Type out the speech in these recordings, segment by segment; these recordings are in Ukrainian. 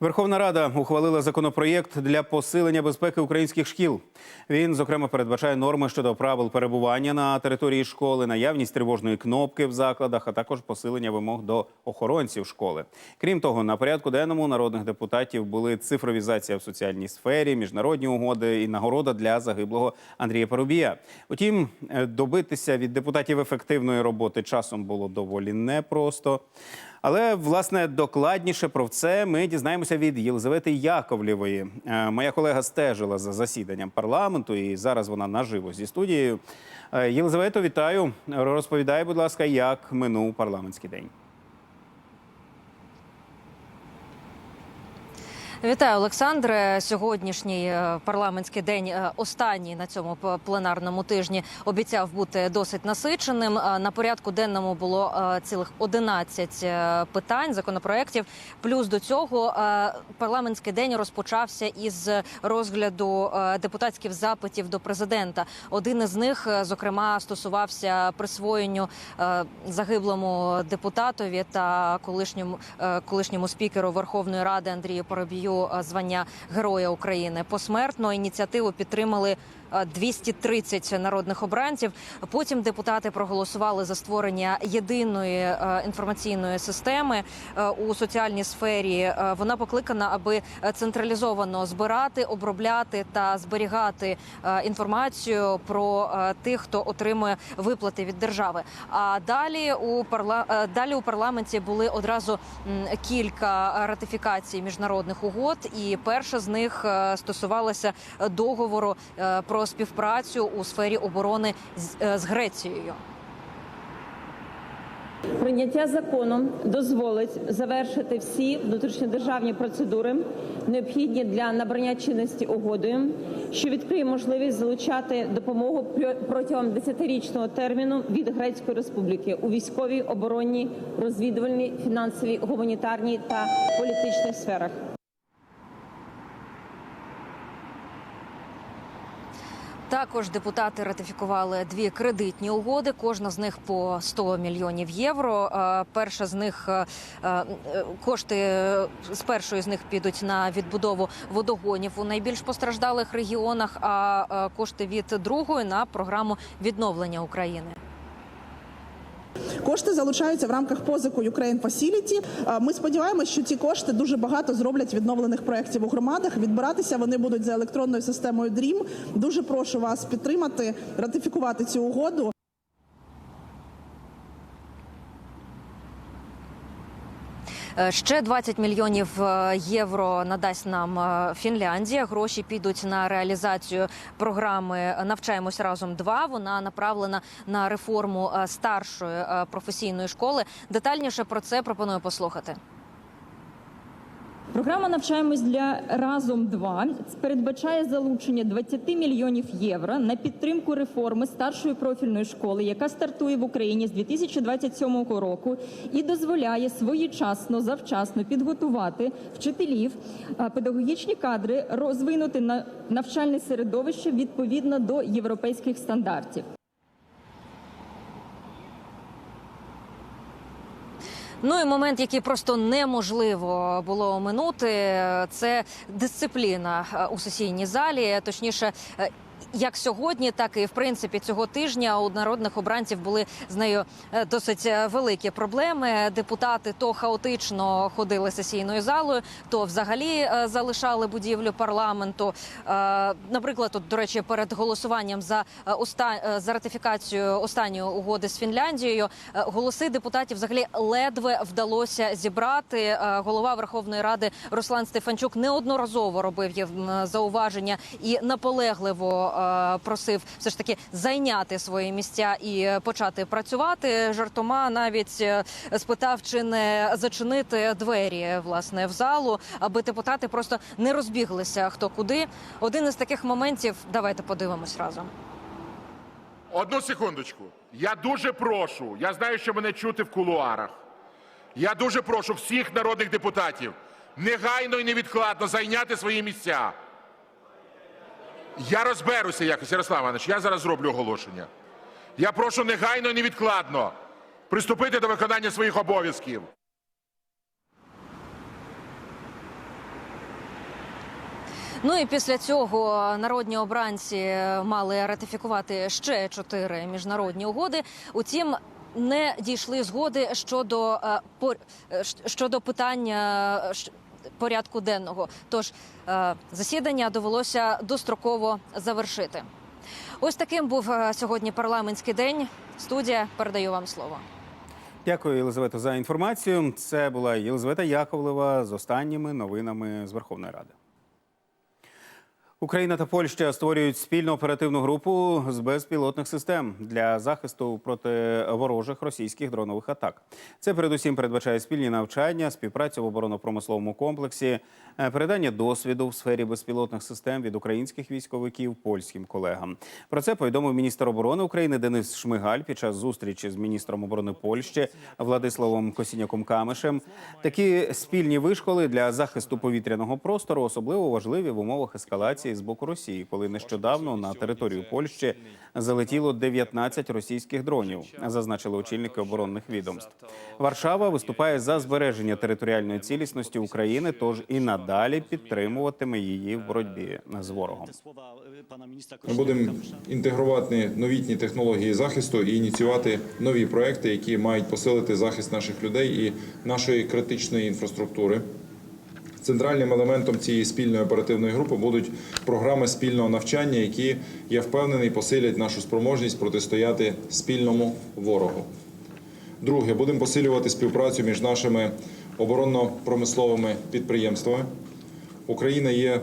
Верховна Рада ухвалила законопроєкт для посилення безпеки українських шкіл. Він, зокрема, передбачає норми щодо правил перебування на території школи, наявність тривожної кнопки в закладах, а також посилення вимог до охоронців школи. Крім того, на порядку денному народних депутатів були цифровізація в соціальній сфері, міжнародні угоди і нагорода для загиблого Андрія Парубія. Утім, е, добитися від депутатів ефективної роботи часом було доволі непросто. Але власне докладніше про це ми дізнаємося від Єлизавети Яковлєвої. Е, Моя колега стежила за засіданням парламенту, і зараз вона наживо зі студією. Е, Єлизавето, вітаю. Розповідай, будь ласка, як минув парламентський день. Вітаю, Олександре. Сьогоднішній е, парламентський день, е, останній на цьому пленарному тижні, обіцяв бути досить насиченим. Е, На порядку денному було цілих 11 е, питань законопроєктів. Плюс до цього парламентський день розпочався із розгляду депутатських запитів до президента. Один із них, зокрема, стосувався присвоєнню загиблому депутатові та колишньому колишньому спікеру Верховної Ради Андрію Поробію е, звання Героя України. Посмертно ініціативу підтримали. е, 230 народних обранців. Потім депутати проголосували за створення єдиної е, інформаційної системи е, у соціальній сфері. Е, Вона покликана, аби е, централізовано збирати, обробляти та зберігати е, інформацію про е, тих, хто отримує виплати від держави. А далі у парла... е, далі у парламенті були одразу кілька ратифікацій міжнародних угод, і перша з них е, стосувалася договору е, про співпрацю у сфері оборони з, е, Грецією. Прийняття закону дозволить завершити всі внутрішньодержавні процедури, необхідні для набрання чинності угодою, що відкриє можливість залучати допомогу протягом 10-річного терміну від Грецької Республіки у військовій, оборонній, розвідувальній, фінансовій, гуманітарній та політичних сферах. Також депутати ратифікували дві кредитні угоди. Кожна з них по 100 мільйонів євро. Е, Перша з них е, е, кошти з першої з них підуть на відбудову водогонів у найбільш постраждалих регіонах. А кошти від другої на програму відновлення України. Кошти залучаються в рамках позику Ukraine Facility. Ми сподіваємося, що ці кошти дуже багато зроблять відновлених проєктів у громадах. Відбиратися вони будуть за електронною системою DREAM. Дуже прошу вас підтримати, ратифікувати цю угоду. Ще 20 мільйонів е, євро надасть нам е, Фінляндія. Гроші підуть на реалізацію програми Навчаємось разом. 2 вона направлена на реформу е, старшої е, професійної школи. Детальніше про це пропоную послухати. Програма навчаємось для разом 2 передбачає залучення 20 мільйонів євро на підтримку реформи старшої профільної школи, яка стартує в Україні з 2027 року і дозволяє своєчасно завчасно підготувати вчителів, педагогічні кадри, розвинути на навчальне середовище відповідно до європейських стандартів. Ну і момент, який просто неможливо було оминути, це дисципліна е, у сесійній залі. Точніше, е, як сьогодні, так і в принципі цього тижня у народних обранців були з нею е, досить е, великі проблеми. Депутати то хаотично ходили сесійною залою, то взагалі е, залишали будівлю парламенту. Наприклад, тут, до речі, перед голосуванням за оста- за ратифікацію останньої угоди з Фінляндією голоси депутатів взагалі ледве вдалося зібрати. Голова Верховної Ради Руслан Стефанчук неодноразово робив їм зауваження і наполегливо е, просив все ж таки зайняти свої місця і почати працювати. Жартома навіть е, спитав, чи не зачинити двері власне в залу, аби депутати просто не розбіглися хто куди. Один із таких моментів. Давайте подивимось разом. Одну секундочку. Я дуже прошу. Я знаю, що мене чути в кулуарах. Я дуже прошу всіх народних депутатів негайно і невідкладно зайняти свої місця. Я розберуся якось, Ярослав Іванович, я зараз зроблю оголошення. Я прошу негайно і невідкладно приступити до виконання своїх обов'язків. Ну і після цього народні обранці мали ратифікувати ще чотири міжнародні угоди. Утім, не дійшли згоди щодо е, е, щодо питання е, порядку денного. Тож е, засідання довелося достроково завершити. Ось таким був е, сьогодні парламентський день. Студія передаю вам слово. Дякую, Єлизавето, за інформацію. Це була Єлизавета Яковлева з останніми новинами з Верховної Ради. Україна та Польща створюють спільну оперативну групу з безпілотних систем для захисту проти ворожих російських дронових атак. Це передусім передбачає спільні навчання, співпрацю в оборонно-промисловому комплексі, е, передання досвіду в сфері безпілотних систем від українських військовиків польським колегам. Про це повідомив міністр оборони України Денис Шмигаль під час зустрічі з міністром оборони Польщі Владиславом Косіняком Камишем. Такі спільні вишколи для захисту повітряного простору особливо важливі в умовах ескалації з боку Росії, коли нещодавно на територію Польщі залетіло 19 російських дронів, зазначили очільники оборонних відомств. Варшава виступає за збереження територіальної цілісності України, тож і надалі підтримуватиме її в боротьбі з ворогом. Ми будемо інтегрувати новітні технології захисту і ініціювати нові проекти, які мають посилити захист наших людей і нашої критичної інфраструктури. Центральним елементом цієї спільної оперативної групи будуть програми спільного навчання, які я впевнений посилять нашу спроможність протистояти спільному ворогу. Друге, будемо посилювати співпрацю між нашими оборонно-промисловими підприємствами. Україна є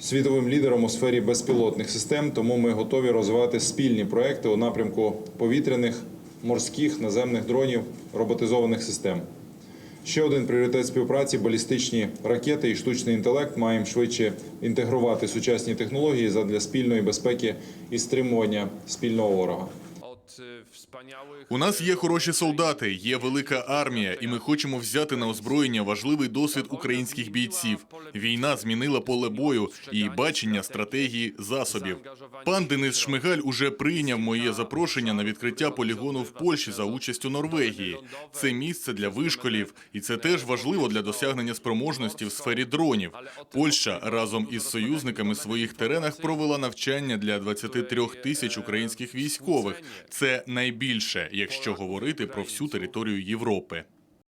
світовим лідером у сфері безпілотних систем, тому ми готові розвивати спільні проекти у напрямку повітряних, морських, наземних дронів, роботизованих систем. Ще один пріоритет співпраці балістичні ракети і штучний інтелект. Маємо швидше інтегрувати сучасні технології задля спільної безпеки і стримування спільного ворога. У нас є хороші солдати, є велика армія, і ми хочемо взяти на озброєння важливий досвід українських бійців. Війна змінила поле бою і бачення стратегії засобів. Пан Денис Шмигаль уже прийняв моє запрошення на відкриття полігону в Польщі за участю Норвегії. Це місце для вишколів, і це теж важливо для досягнення спроможності в сфері дронів. Польща разом із союзниками своїх теренах провела навчання для 23 тисяч українських військових. Це найбільше, якщо говорити про всю територію Європи.